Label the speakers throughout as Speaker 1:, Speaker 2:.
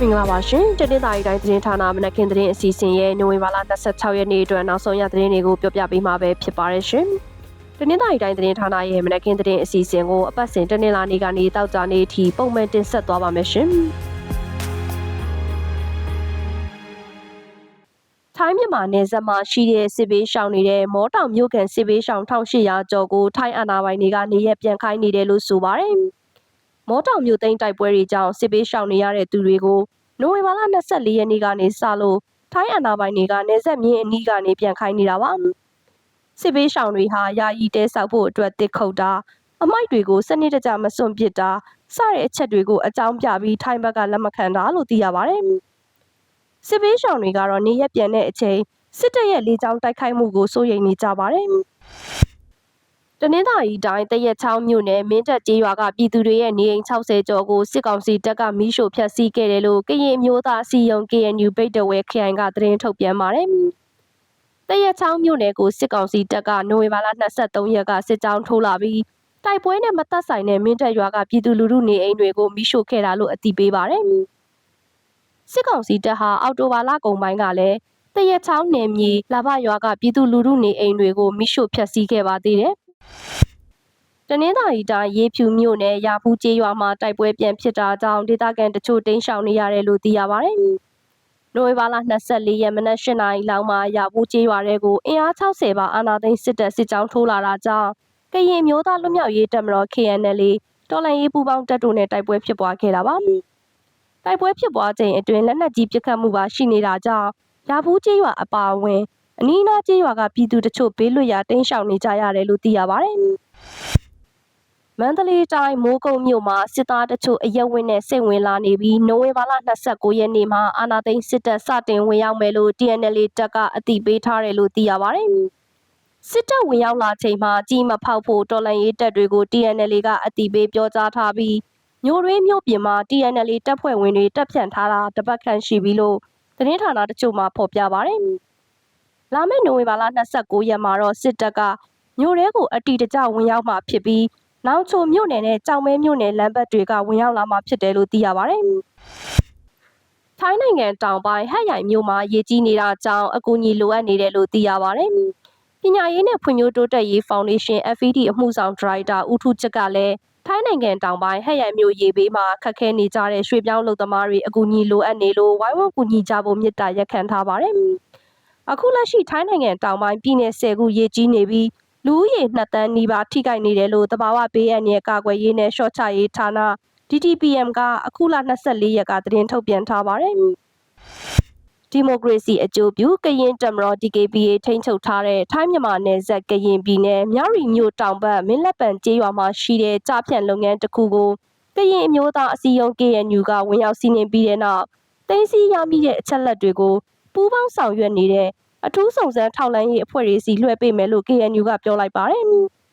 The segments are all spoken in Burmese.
Speaker 1: မင်္ဂလာပါရှင်တနင်္သာရီတိုင်းသတင်းဌာနမနက်ခင်းသတင်းအစီအစဉ်ရဲ့နိုဝင်ဘာလ26ရက်နေ့အတွက်နောက်ဆုံးရသတင်းတွေကိုပြောပြပေးမှာပဲဖြစ်ပါတယ်ရှင်တနင်္သာရီတိုင်းသတင်းဌာနရဲ့မနက်ခင်းသတင်းအစီအစဉ်ကိုအပတ်စဉ်တနင်္လာနေ့ကနေတောက်ကြနေ့အထိပုံမှန်တင်ဆက်သွားပါမယ်ရှင်ထိုင်းမြန်မာနယ်စပ်မှာရှိတဲ့စစ်ဘေးရှောင်နေတဲ့မောတောင်မြို့ကန်စစ်ဘေးရှောင်1800ကျော်ကိုထိုင်းအာဏာပိုင်တွေကနေရက်ပြန်ခိုင်းနေတယ်လို့ဆိုပါတယ်။ မောတောင်မြို့သိမ်းတိုက်ပွဲတွေကြောင့်စစ်ဘေးရှောင်နေရတဲ့သူတွေကိုနိုဝင်ဘာလ24ရက်နေ့ကနေစလို့ထိုင်းအာဏာပိုင်တွေကနေဆက်မြင့်အနီးကနေပြန်ခိုင်းနေတာပါ။စစ်ဘေးရှောင်တွေဟာယာယီတဲဆောက်ဖို့အတွက်တစ်ခုတ်တာအမိုက်တွေကိုစနစ်တကျမစွန့်ပစ်တာစတဲ့အချက်တွေကိုအကြောင်းပြပြီးထိုင်းဘက်ကလက်မခံတာလို့သိရပါတယ်။စစ်ဘေးရှောင်တွေကတော့နေရက်ပြန်တဲ့အချိန်စစ်တပ်ရဲ့လေကြောင်းတိုက်ခိုက်မှုကိုစိုးရိမ်နေကြပါတယ်။ တနင်္သာရီတိုင်းတရက်ချောင်းမြို့နယ်မင်းတပ်ကျေးရွာကပြည်သူတွေရဲ့နေအိမ်60ကျော်ကိုစစ်ကောင်စီတပ်ကမီးရှို့ဖျက်ဆီးခဲ့တယ်လို့ကရင်မျိုးသားအစည်းအရုံး KNU ဗိတ်တဝဲခရိုင်ကသတင်းထုတ်ပြန်ပါတယ်။တရက်ချောင်းမြို့နယ်ကိုစစ်ကောင်စီတပ်ကနိုဝင်ဘာလ23ရက်ကစစ်ကြောင်းထိုးလာပြီးတိုက်ပွဲနဲ့မသက်ဆိုင်တဲ့မင်းတပ်ရွာကပြည်သူလူထုနေအိမ်တွေကိုမီးရှို့ခဲ့တာလို့အသိပေးပါတယ်။စစ်ကောင်စီတပ်ဟာအော်တိုဘာလကုန်ပိုင်းကလည်းတရက်ချောင်းနယ်မြေလာဘရွာကပြည်သူလူထုနေအိမ်တွေကိုမိရှို့ဖျက်ဆီးခဲ့ပါသေးတယ်။ တနင်္သာရီတိုင်းရေဖြူမြို့နယ်ရာဖူးကျေးရွာမှာတိုက်ပွဲပြန်ဖြစ်တာကြောင့်ဒေသခံတချို့တိမ်းရှောင်နေရတယ်လို့သိရပါတယ်။နိုဝင်ဘာလ24ရက်မနက်၈နာရီလောက်မှာရာဖူးကျေးရွာတွေကိုအင်အား60ပါအာနာသိန်းစစ်တပ်စစ်ကြောင်းထိုးလာတာကြောင့်ကရင်မျိုးသားလွတ်မြောက်ရေးတပ်မတော် KNL တော်လှန်ရေးပူးပေါင်းတပ်တို့နဲ့တိုက်ပွဲဖြစ်ပွားခဲ့တာပါ။တိုက်ပွဲဖြစ်ပွားချိန်အတွင်းလက်နက်ကြီးပစ်ခတ်မှုပါရှိနေတာကြောင့်ရာဖူးကျေးရွာအပါအဝင် အနီးအနားကျေးရွာကပြည်သူတချို့ဘေးလွတ်ရာတိမ်းရှောင်နေကြရတယ်လို့သိရပါတယ်။မန္တလေးတိုင်းမိုးကုတ်မြို့မှာစစ်သားတချို့အရက်ဝင်းနဲ့စိတ်ဝင်လာနေပြီးနိုဝင်ဘာလ29ရက်နေ့မှာအာနာသိန်းစစ်တပ်စတင်ဝင်ရောက်မယ်လို့ TNL တပ်ကအသိပေးထားတယ်လို့သိရပါတယ်။စစ်တပ်ဝင်ရောက်လာချိန်မှာကြီးမဖောက်ဖို့တော်လန်ရေးတပ်တွေကို TNL ကအတိပေးပြောကြားထားပြီးမျိုးရင်းမျိုးပြင်မှာ TNL တပ်ဖွဲ့ဝင်တွေတပ်ဖြန့်ထားတာတပတ်ခန့်ရှိပြီလို့သတင်းဌာနတချို့မှာဖော်ပြပါတယ်။ လာမယ့်နိုဝင်ဘာလ29ရက်မှာတော့စစ်တပ်ကမြို့ရဲကိုအတီတကျဝင်ရောက်မှာဖြစ်ပြီးနောင်ချိုမြို့နယ်နဲ့ကြောင်မဲမြို့နယ်လမ်းဘက်တွေကဝင်ရောက်လာမှာဖြစ်တယ်လို့သိရပါတယ်။ထိုင်းနိုင်ငံတောင်ပိုင်းဟတ်ရိုင်မြို့မှာရေကြီးနေတာကြောင့်အကူအညီလိုအပ်နေတယ်လို့သိရပါတယ်။ပညာရေးနဲ့ဖွံ့ဖြိုးတိုးတက်ရေးဖောင်ဒေးရှင်း FED အမှုဆောင်ဒါရိုက်တာဦးထူးချစ်ကလည်းထိုင်းနိုင်ငံတောင်ပိုင်းဟက်ရိုင်မြို့ရေဘေးမှာခက်ခဲနေကြတဲ့ရွှေပြောင်းလုံသမားတွေအကူအညီလိုအပ်နေလို့ဝိုင်းဝန်းကူညီကြဖို့မြစ်တာရက်ခံထားပါတယ်။ အခုလက်ရှိထိုင်းနိုင်ငံတောင်ပိုင်းပြည်내၁၀ခုရေကြီးနေပြီးလူဦးရေ2တန်းနီးပါးထိခိုက်နေတယ်လို့တဘာဝဘေးအန္တရာယ်ကာကွယ်ရေးနဲ့ရှော့ချရေးဌာန DTPM ကအခုလ24ရက်ကသတင်းထုတ်ပြန်ထားပါတယ်။ဒီမိုကရေစီအကျိုးပြုကရင်တမတော် DKBA ထိန်းချုပ်ထားတဲ့ထိုင်းမြန်မာနယ်စပ်ကရင်ပြည်နယ်မြရီမြို့တောင်ဘက်မင်းလက်ပံကျေးရွာမှာရှိတဲ့ကြဖြန့်လုပ်ငန်းတစ်ခုကိုကရင်အမျိုးသားအစည်းအရုံး KNU ကဝင်ရောက်စီးနင်းပြီးတဲ့နောက်တင်းစီရမိတဲ့အချက်လက်တွေကို ပူးပေါင်းဆောင်ရွက်နေတဲ့အထူးစုံစမ်းထောက်လှမ်းရေးအဖွဲ့တွေစီလွှဲပေးမယ်လို့ KNU ကပြောလိုက်ပါတယ်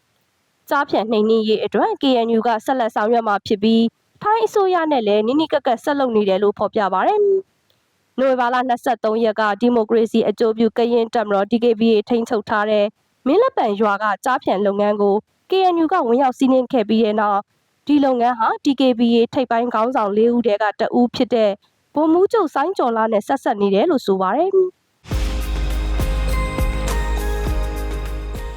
Speaker 1: ။ကြားဖြန့်နှိမ်နင်းရေးအတွက် KNU ကဆက်လက်ဆောင်ရွက်မှာဖြစ်ပြီးထိုင်းအစိုးရနဲ့လည်းနိနိကက်ကက်ဆက်လုပ်နေတယ်လို့ဖော်ပြပါတယ်။နိုဝင်ဘာလ23ရက်ကဒီမိုကရေစီအကျိုးပြုကရင်တပ်မတော် DKBA ထိန်းချုပ်ထားတဲ့မင်းလက်ပံရွာကကြားဖြန့်လုပ်ငန်းကို KNU ကဝင်ရောက်စီးနင်းခဲ့ပြီးတဲ့နောက်ဒီလုပ်ငန်းဟာ DKBA ထိပ်ပိုင်းခေါင်းဆောင်၄ဦးတည်းကတဦးဖြစ်တဲ့ ဗိုလ်မှူးချုပ်ဆိုင်းကျော်လာနဲ့ဆက်ဆက်နေတယ်လို့ဆိုပါတယ်။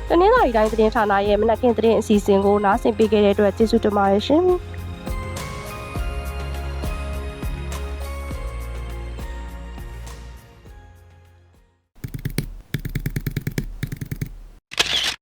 Speaker 1: တနင်္လာရီတိုင်းသတင်းဌာနရဲ့မနက်ခင်းသတင်းအစီအစဉ်ကိုနားဆင်ပေးခဲ့တဲ့အတွက်ကျေးဇူးတင်ပါတယ်ရှင်။